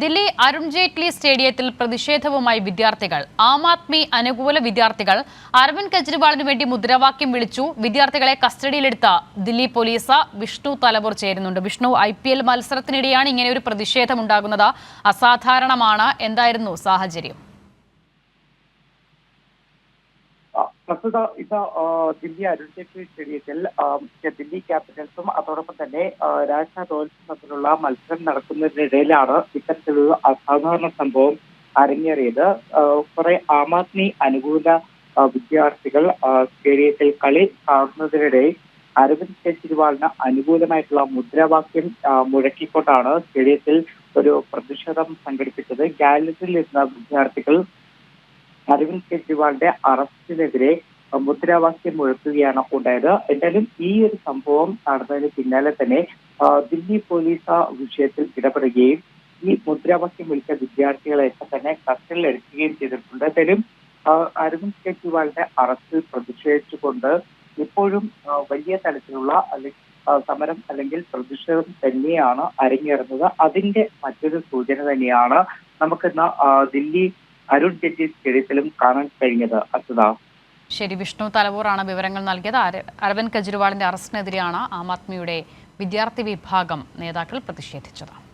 ദില്ലി അരുൺ ജെയ്റ്റ്ലി സ്റ്റേഡിയത്തിൽ പ്രതിഷേധവുമായി വിദ്യാർത്ഥികൾ. ആം ആദ്മി അനുകൂല വിദ്യാർത്ഥികൾ അരവിന്ദ് കെജ്രിവാളിന് വേണ്ടി മുദ്രാവാക്യം വിളിച്ചു. വിദ്യാർത്ഥികളെ കസ്റ്റഡിയിലെടുത്ത ദില്ലി പോലീസ് വിഷ്ണു തലവൂർ ചേരുന്നുണ്ട്. വിഷ്ണു ഐ പി എൽ മത്സരത്തിനിടെയാണ് ഇങ്ങനെ ഒരു പ്രതിഷേധമുണ്ടാകുന്നത്. അസാധാരണമാണ്. എന്തായിരുന്നു സാഹചര്യം ആ, പ്രസ്തുത ഇപ്പൊ ദില്ലി അരുൺ ജെയ്റ്റ്ലി സ്റ്റേഡിയത്തിൽ ദില്ലി ക്യാപിറ്റൽസും അതോടൊപ്പം തന്നെ രാജ്നാഥ് റോയൽസും തമ്മിലുള്ള മത്സരം നടക്കുന്നതിനിടയിലാണ് ഇത്തരത്തിലൊരു അസാധാരണ സംഭവം അരങ്ങേറിയത്. കുറെ ആം ആദ്മി അനുകൂല വിദ്യാർത്ഥികൾ സ്റ്റേഡിയത്തിൽ കളി കാണുന്നതിനിടെ അരവിന്ദ് കെജ്രിവാളിന് അനുകൂലമായിട്ടുള്ള മുദ്രാവാക്യം മുഴക്കിക്കൊണ്ടാണ് സ്റ്റേഡിയത്തിൽ ഒരു പ്രതിഷേധം സംഘടിപ്പിച്ചത്. ഗാലറിയിൽ ഇരുന്ന വിദ്യാർത്ഥികൾ അരവിന്ദ് കെജ്രിവാളിന്റെ അറസ്റ്റിനെതിരെ മുദ്രാവാക്യം മുഴക്കുകയാണ് ഉണ്ടായത്. എന്തായാലും ഈ ഒരു സംഭവം നടന്നതിന് പിന്നാലെ തന്നെ ദില്ലി പോലീസ് ആ വിഷയത്തിൽ ഇടപെടുകയും ഈ മുദ്രാവാക്യം വിളിച്ച വിദ്യാർത്ഥികളെയൊക്കെ തന്നെ കസ്റ്റഡിയിൽ എടുക്കുകയും ചെയ്തിട്ടുണ്ട്. എന്തായാലും അരവിന്ദ് കെജ്രിവാളിന്റെ അറസ്റ്റിൽ പ്രതിഷേധിച്ചുകൊണ്ട് ഇപ്പോഴും വലിയ തലത്തിലുള്ള അല്ലെങ്കിൽ സമരം അല്ലെങ്കിൽ പ്രതിഷേധം തന്നെയാണ് അരങ്ങേറുന്നത്. അതിന്റെ മറ്റൊരു സൂചന തന്നെയാണ് നമുക്കിന്ന് ദില്ലി അരുൺ ജെയ്റ്റ്ലി സ്റ്റേഡിയത്തിലും കാണാൻ കഴിഞ്ഞത് അസുത. ശരി വിഷ്ണു തലവൂറാണ് വിവരങ്ങൾ നൽകിയത്. അര- അരവിന്ദ് കെജ്രിവാളിന്റെ അറസ്റ്റിനെതിരെയാണ് ആം ആദ്മിയുടെ വിദ്യാർത്ഥി വിഭാഗം നേതാക്കൾ പ്രതിഷേധിച്ചത്.